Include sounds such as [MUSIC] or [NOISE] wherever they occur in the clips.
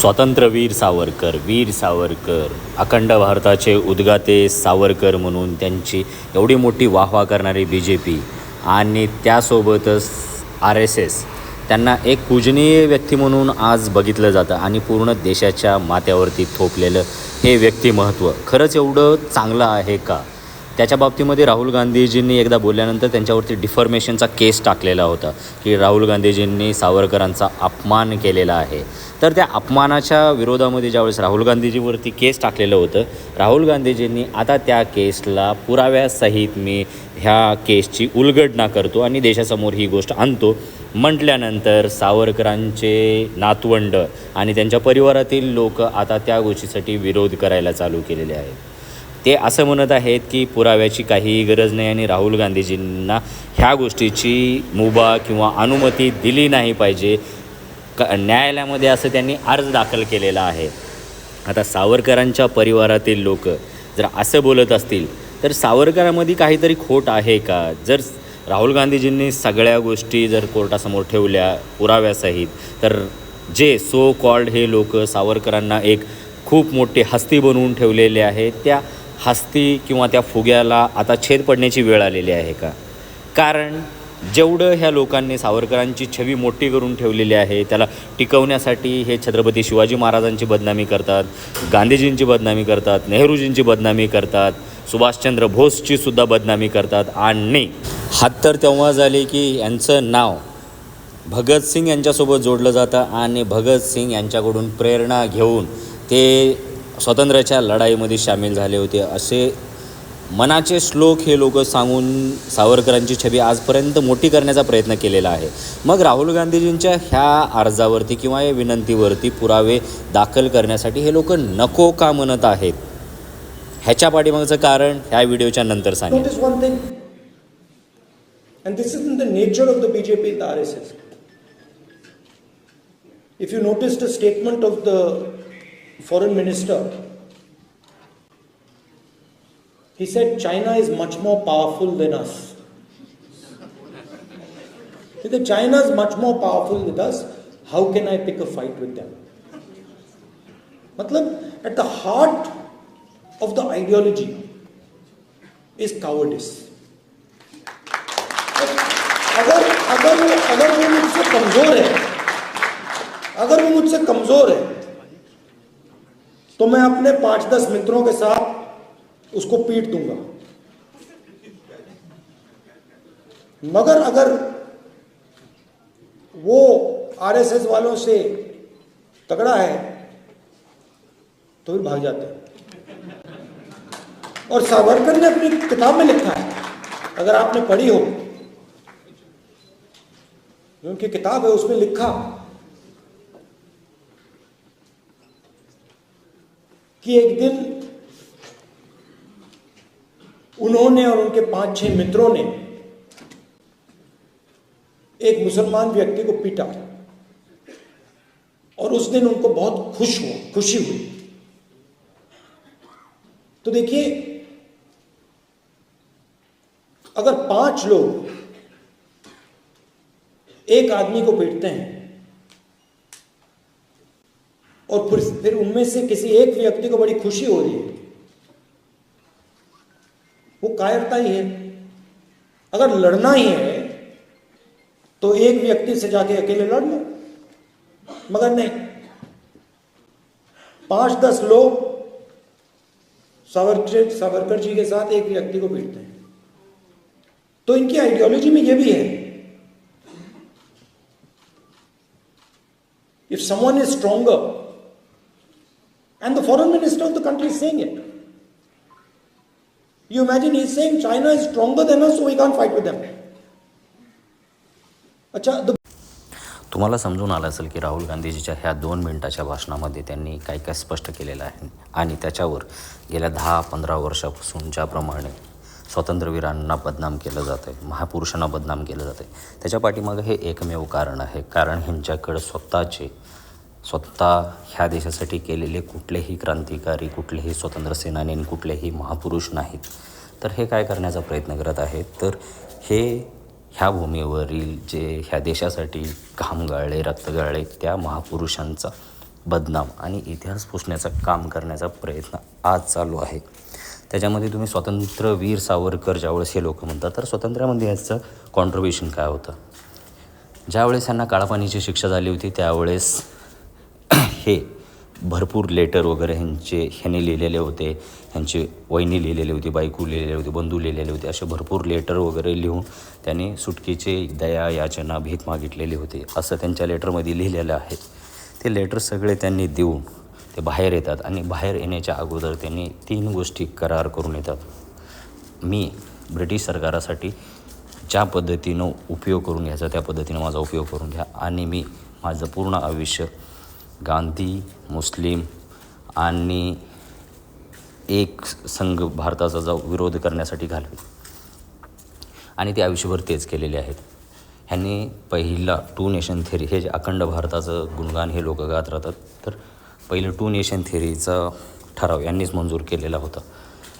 स्वातंत्र्यवीर सावरकर वीर सावरकर अखंड भारताचे उद्गाते सावरकर म्हणून त्यांची एवढी मोठी वाहवा करणारी बी जे पी आणि त्यासोबतच आर एस एस त्यांना एक पूजनीय व्यक्ती म्हणून आज बघितलं जातं आणि पूर्ण देशाच्या माथ्यावरती थोपलेलं हे व्यक्तिमहत्त्व खरंच एवढं चांगलं आहे का? त्याच्या बाबतीमध्ये राहुल गांधीजींनी एकदा बोलल्यानंतर त्यांच्यावरती डिफॉर्मेशनचा केस टाकलेला होता की राहुल गांधीजींनी सावरकरांचा अपमान केलेला आहे. तर त्या अपमानाच्या विरोधामध्ये ज्यावेळेस राहुल गांधीजीवरती केस टाकलेलं होतं राहुल गांधीजींनी आता त्या केसला पुराव्यासहित मी ह्या केसची उलगडणा करतो आणि देशासमोर ही गोष्ट आणतो. म्हटल्यानंतर सावरकरांचे नातवंड आणि त्यांच्या परिवारातील लोक आता त्या गोष्टीसाठी विरोध करायला चालू केलेले आहेत. ते असं म्हणत आहेत की पुराव्याची काहीही गरज नाही आणि राहुल गांधीजींना ह्या गोष्टीची मुभा किंवा अनुमती दिली नाही पाहिजे. क न्यायालयामध्ये असं त्यांनी अर्ज दाखल केलेला आहे. आता सावरकरांच्या परिवारातील लोक जर असं बोलत असतील तर सावरकरांमध्ये काहीतरी खोट आहे का? जर राहुल गांधीजींनी सगळ्या गोष्टी जर कोर्टासमोर ठेवल्या पुराव्यासहित तर जे सो कॉल्ड हे लोक सावरकरांना एक खूप मोठी हस्ती बनवून ठेवलेले आहे त्या हस्ती किंवा त्या फुग्याला आता छेद पडण्याची वेळ आलेली आहे का? कारण जेवढं ह्या लोकांनी सावरकरांची छवी मोठी करून ठेवलेली आहे त्याला टिकवण्यासाठी हे छत्रपती शिवाजी महाराजांची बदनामी करतात गांधीजींची बदनामी करतात नेहरूजींची बदनामी करतात सुभाषचंद्र बोसची सुद्धा बदनामी करतात आणि हात तर तेव्हा झाले की यांचं नाव भगतसिंग यांच्यासोबत जोडलं जातं आणि भगतसिंग यांच्याकडून प्रेरणा घेऊन ते स्वातंत्र्याच्या लढाईमध्ये सामील झाले होते असे मनाचे श्लोक हे लोक सांगून सावरकरांची छबी आजपर्यंत मोठी करण्याचा प्रयत्न केलेला आहे. मग राहुल गांधीजींच्या ह्या अर्जावरती किंवा या विनंतीवरती पुरावे दाखल करण्यासाठी हे लोक नको का म्हणत आहेत? ह्याच्या पाठीमागचं कारण ह्या व्हिडिओच्या नंतर सांगेल and this isn't the nature of the BJP and the RSS. If you noticed a statement of the foreign minister, he said China is much more powerful than us. He said China is much more powerful than us. How can I pick a fight with them? Matlab, at the heart of the ideology is cowardice. अगर अगर अगर वो मुझसे कमज़ोर है अगर वो मुझसे कमज़ोर है तो मैं अपने पाँच दस मित्रों के साथ उसको पीट दूँगा। मगर अगर वो आरएसएस वालों से तगड़ा है तो फिर भाग जाते हैं। और सावरकर ने अपनी किताब में लिखा है, अगर आपने पढ़ी हो, जो उनकी किताब है उसमें लिखा कि एक दिन उन्होंने और उनके पाँच छह मित्रों ने एक मुसलमान व्यक्ति को पीटा और उस दिन उनको बहुत खुश हुआ, खुशी हुई। तो देखिए, अगर पाँच लोग एक आदमी को पीटते हैं और फिर फिर उनमें से किसी एक व्यक्ति को बड़ी खुशी हो रही है कायरता ही है। अगर लड़ना ही है तो एक व्यक्ति से जाके अकेले लड़ लो। मगर नहीं। पाँच दस लोग सावरकर सावरकर जी के साथ एक व्यक्ति को पीटते हैं। तो इनकी आइडियोलॉजी में यह भी है। If someone is stronger, and the foreign minister of the country is it, you imagine he's saying China is stronger than us, so we can't fight with them. अच्छा the तुम्हाला समजून आलं असेल की राहुल गांधीजीच्या ह्या दोन मिनिटाच्या भाषणामध्ये त्यांनी काय काय स्पष्ट केलेलं आहे आणि त्याच्यावर गेल्या दहा पंधरा वर्षापासून ज्याप्रमाणे स्वातंत्र्यवीरांना बदनाम केलं जातं आहे महापुरुषांना बदनाम केलं जातं आहे त्याच्या पाठीमागं हे एकमेव कारण आहे कारण ह्यांच्याकडं स्वतःचे स्वतः ह्या देशासाठी केलेले कुठलेही क्रांतिकारी कुठलेही स्वतंत्र सेनानी आणि कुठलेही महापुरुष नाहीत. तर हे काय करण्याचा प्रयत्न करत आहेत? तर हे ह्या भूमीवरील जे ह्या देशासाठी घाम गाळले रक्त गाळले त्या महापुरुषांचा बदनाम आणि इतिहास पुसण्याचं काम करण्याचा प्रयत्न आज चालू आहे. त्याच्यामध्ये तुम्ही स्वातंत्र्यवीर सावरकर ज्यावेळेस हे लोक म्हणतात तर स्वातंत्र्यामध्ये म्हणजे याचं कॉन्ट्रीब्युशन काय होतं? ज्यावेळेस यांना काळापाणीची शिक्षा झाली होती त्यावेळेस हे भरपूर लेटर वगैरे ह्यांचे ह्याने लिहिलेले होते. ह्यांचे वहिनी लिहिलेले होते बायकू लिहिलेले होते बंधू लिहिलेले होते असे भरपूर लेटर वगैरे लिहून त्यांनी सुटकेचे दया याचना भीक मागितलेली होते. असं त्यांच्या लेटरमध्ये लिहिलेलं आहे. ते लेटर सगळे त्यांनी देऊन ते बाहेर येतात आणि बाहेर येण्याच्या अगोदर त्यांनी तीन गोष्टी करार करून येतात. मी ब्रिटिश सरकारासाठी ज्या पद्धतीनं उपयोग करून घ्यायचा त्या पद्धतीनं माझा उपयोग करून घ्या आणि मी माझं पूर्ण आयुष्य गांधी मुस्लिम आणि एक संघ भारताचा जाऊ विरोध करण्यासाठी घालवी. आणि ते आयुष्यभर तेच केलेले आहेत. ह्यांनी पहिला टू नेशन थेरी हे जे अखंड भारताचं गुणगान हे लोक गात राहतात तर पहिलं टू नेशन थेरीचा ठराव यांनीच मंजूर केलेला होता.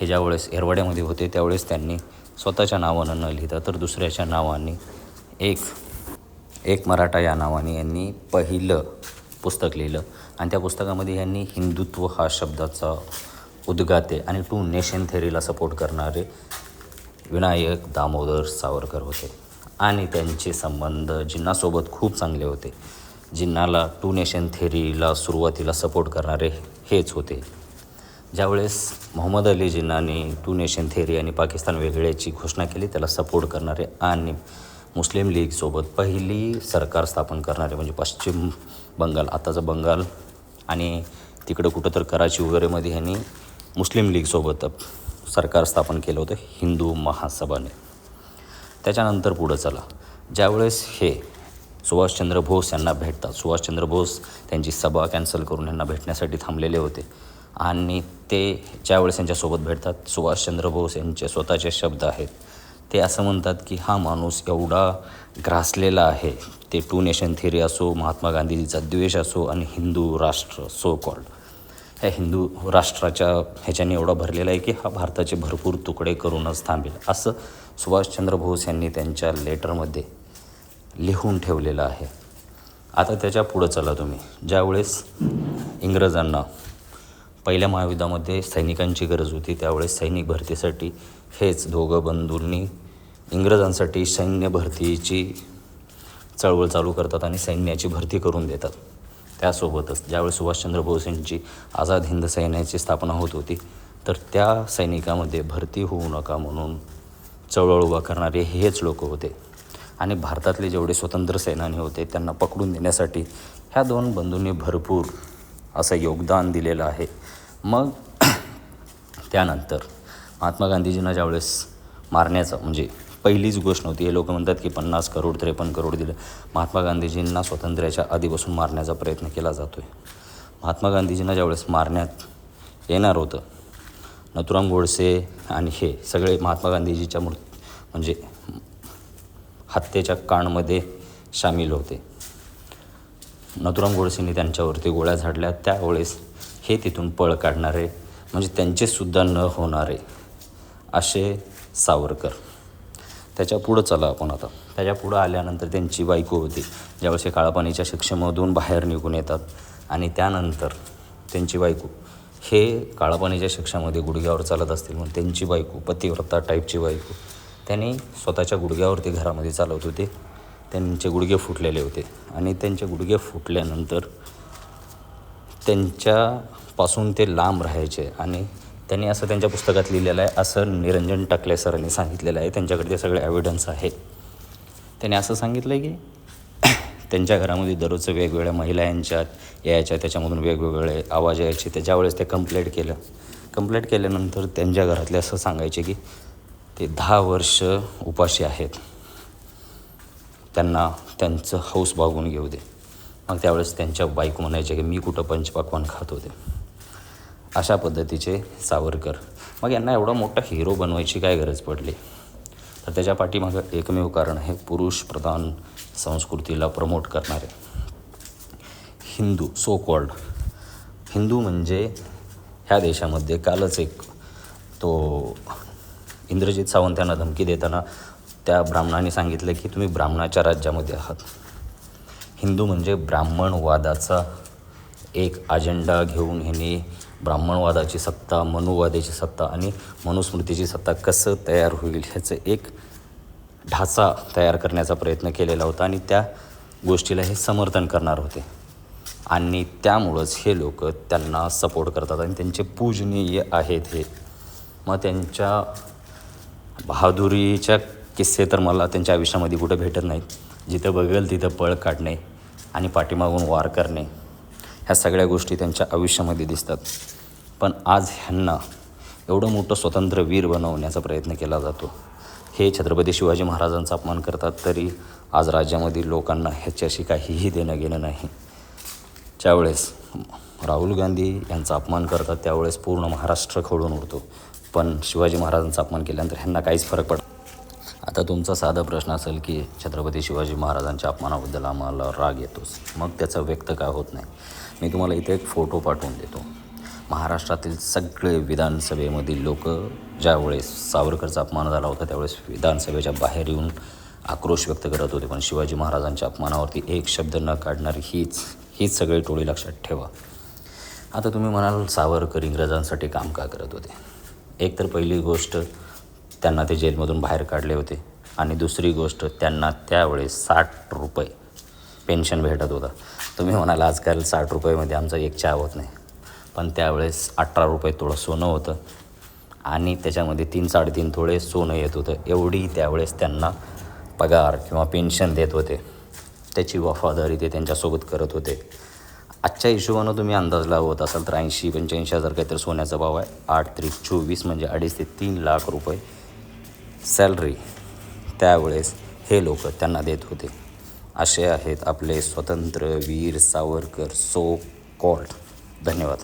हे ज्यावेळेस एरवाड्यामध्ये होते त्यावेळेस त्यांनी स्वतःच्या नावानं न लिहिता तर दुसऱ्याच्या नावाने एक एक मराठा या नावाने यांनी पहिलं पुस्तक लिहिलं. आणि त्या पुस्तकामध्ये यांनी हिंदुत्व हा शब्दाचा उद्गाते आणि टू नेशन थेरीला सपोर्ट करणारे विनायक दामोदर सावरकर होते. आणि त्यांचे संबंध जिन्नासोबत खूप चांगले होते. जिन्नाला टू नेशन थेरीला सुरुवातीला सपोर्ट करणारे हेच होते. ज्यावेळेस मोहम्मद अली जिन्नाने टू नेशन थेरी आणि पाकिस्तान वेगळ्याची घोषणा केली त्याला सपोर्ट करणारे आणि मुस्लिम लीगसोबत पहिली सरकार स्थापन करणारे म्हणजे पश्चिम बंगाल आताचं बंगाल आणि तिकडं कुठं तर कराची वगैरेमध्ये ह्यांनी मुस्लिम लीगसोबत सरकार स्थापन केलं होतं हिंदू महासभाने. त्याच्यानंतर पुढं चला. ज्यावेळेस हे सुभाषचंद्र बोस यांना भेटतात सुभाषचंद्र बोस त्यांची सभा कॅन्सल करून यांना भेटण्यासाठी थांबलेले होते आणि ते ज्यावेळेस यांच्यासोबत भेटतात सुभाषचंद्र बोस यांचे स्वतःचे शब्द आहेत ते असं म्हणतात की हा माणूस एवढा ग्रासलेला आहे. ते टू नेशन थेरी असो महात्मा गांधीजीचा द्वेष असो आणि हिंदू राष्ट्र सो कॉल्ड ह्या हिंदू राष्ट्राच्या ह्याच्याने एवढा भरलेला आहे की हा भारताचे भरपूर तुकडे करूनच थांबेल. असं सुभाषचंद्र बोस यांनी त्यांच्या लेटरमध्ये लिहून ठेवलेलं आहे. आता त्याच्या पुढं चला तुम्ही. ज्यावेळेस इंग्रजांना पहिल्या महायुद्धामध्ये सैनिकांची गरज होती त्यावेळेस सैनिक भरतीसाठी हेच दोघं बंधूंनी इंग्रजांसाठी सैन्य भरतीची चळवळ चालू करतात आणि सैन्याची भरती करून देतात. त्यासोबतच ज्यावेळेस सुभाषचंद्र बोस यांची आझाद हिंद सैन्याची स्थापना होत होती तर त्या सैनिकामध्ये भरती होऊ नका म्हणून चळवळ उभा करणारे हेच लोक होते. आणि भारतातले जेवढे स्वतंत्र सेनानी होते त्यांना पकडून देण्यासाठी ह्या दोन बंधूंनी भरपूर असं योगदान दिलेलं आहे. मग [CLEARS THROAT] त्यानंतर महात्मा गांधीजींना ज्यावेळेस मारण्याचं म्हणजे पहिलीच गोष्ट नव्हती. हे लोक म्हणतात की पन्नास करोड त्रेपन्न करोड दिलं. महात्मा गांधीजींना स्वातंत्र्याच्या आधीपासून मारण्याचा प्रयत्न केला जातो आहे महात्मा गांधीजींना ज्यावेळेस मारण्यात येणार होतं नथुराम गोडसे आणि हे सगळे महात्मा गांधीजीच्या मृत म्हणजे हत्येच्या कांडमध्ये सामील होते. नथुराम गोडसेंनी त्यांच्यावरती गोळ्या झाडल्या. त्यावेळेस हे तिथून पळ काढणारे म्हणजे त्यांचेसुद्धा न होणारे असे सावरकर. त्याच्या पुढं चला आपण आता. त्याच्या पुढं आल्यानंतर त्यांची बायको होती. ज्यावेळेस हे काळापाणीच्या शिक्षेमधून बाहेर निघून येतात. आणि त्यानंतर त्यांची बायको. हे काळापाणीच्या शिक्षामध्ये गुडघ्यावर चालत असतील म्हणून त्यांची बायको पतिव्रता टाईपची बायको त्यांनी स्वतःच्या गुडघ्यावरती घरामध्ये चालवत होते. त्यांचे गुडघे फुटलेले होते. आणि त्यांचे गुडघे फुटल्यानंतर त्यांच्यापासून ते लांब राहायचे. आणि त्यांनी असं त्यांच्या पुस्तकात लिहिलेलं आहे असं निरंजन टाकले सरांनी सांगितलेलं आहे. त्यांच्याकडे ते सगळे एव्हिडन्स आहेत त्यांनी असं सांगितलं आहे की [COUGHS] त्यांच्या घरामध्ये दररोजचं वेगवेगळ्या महिला यांच्यात यायच्या त्याच्यामधून वेगवेगळे आवाज यायचे. त्याच्यावेळेस ते कंप्लेंट केलं कंप्लेंट केल्यानंतर त्यांच्या घरातले असं सांगायचे की ते दहा वर्ष उपाशी आहेत. त्यांना त्यांचं हौस भागून घेऊ दे. मग त्यावेळेस त्यांच्या बायको म्हणायचे की मी कुठं पंचपाकवान खात होते. अशा पद्धतीचे सावरकर. मग यांना एवढा मोठा हिरो बनवायची काय गरज पडली? तर त्याच्या पाठीमागं एकमेव कारण आहे पुरुष प्रधान संस्कृतीला प्रमोट करणारे. हिंदू सो कॉल्ड हिंदू म्हणजे ह्या देशामध्ये कालच एक तो इंद्रजित सावंत यांना धमकी देताना त्या ब्राह्मणाने सांगितलं की तुम्ही ब्राह्मणाच्या राज्यामध्ये आहात. हिंदू म्हणजे ब्राह्मणवादाचा एक अजेंडा घेऊन ह्यांनी ब्राह्मणवादाची सत्ता मनुवादाची सत्ता आणि मनुस्मृतीची सत्ता कसं तयार होईल ह्याचं एक ढाचा तयार करण्याचा प्रयत्न केलेला होता आणि त्या गोष्टीला हे समर्थन करणार होते. आणि त्यामुळंच हे लोक त्यांना सपोर्ट करतात आणि त्यांचे पूजनीय आहेत हे. मग त्यांच्या बहादुरीच्या किस्से तर मला त्यांच्या आयुष्यामध्ये कुठं भेटत नाहीत. जिथं बघेल तिथं पळ काढणे आणि पाठीमागून वार करणे. ह्या सगळ्या गोष्टी त्यांच्या आयुष्यामध्ये दिसतात. पण आज ह्यांना एवढं मोठं स्वतंत्र वीर बनवण्याचा प्रयत्न केला जातो. हे छत्रपती शिवाजी महाराजांचा अपमान करतात तरी आज राज्यामधील लोकांना ह्याच्याशी काहीही देणं घेणं नाही. ज्यावेळेस राहुल गांधी यांचा अपमान करतात त्यावेळेस पूर्ण महाराष्ट्र खवळून उडतो. पण शिवाजी महाराजांचा अपमान केल्यानंतर ह्यांना काहीच फरक पडत आता तुमचा साधा प्रश्न असेल की छत्रपती शिवाजी महाराजांच्या अपमानाबद्दल आम्हाला राग येतोच. मग त्याचा व्यक्त का होत नाही. मी तुम्हाला इथे एक फोटो पाठवून देतो. महाराष्ट्रातील सगळे विधानसभेमधील लोक ज्यावेळेस सावरकरचा अपमान झाला होता त्यावेळेस विधानसभेच्या बाहेर येऊन आक्रोश व्यक्त करत होते. पण शिवाजी महाराजांच्या अपमानावरती एक शब्द न काढणारी हीच हीच सगळी टोळी लक्षात ठेवा. आता तुम्ही म्हणाल सावरकर इंग्रजांसाठी काम का करत होते? एक तर पहिली गोष्ट त्यांना ते जेलमधून बाहेर काढले होते. आणि दुसरी गोष्ट त्यांना त्यावेळेस साठ रुपये पेन्शन भेटत होता. तुम्ही म्हणाल आजकाल साठ रुपयेमध्ये आमचा एक चहा होत नाही. पण त्यावेळेस अठरा रुपये थोडं सोनं होतं. आणि त्याच्यामध्ये तीन साडेतीन थोडे सोनं येत होतं. एवढी त्यावेळेस त्यांना पगार किंवा पेन्शन देत होते. त्याची वफादारी ते त्यांच्यासोबत करत होते. आजच्या हिशोबानं तुम्ही अंदाज लावत असाल तर ऐंशी पंच्याऐंशी हजार काहीतरी सोन्याचा भाव आहे. आठ त्रिक चोवीस म्हणजे अडीच ते तीन लाख रुपये सॅलरी त्यावेळेस हे लोक त्यांना देत होते. असे आहेत आपले स्वतंत्र वीर सावरकर सो कॉल्ड धन्यवाद.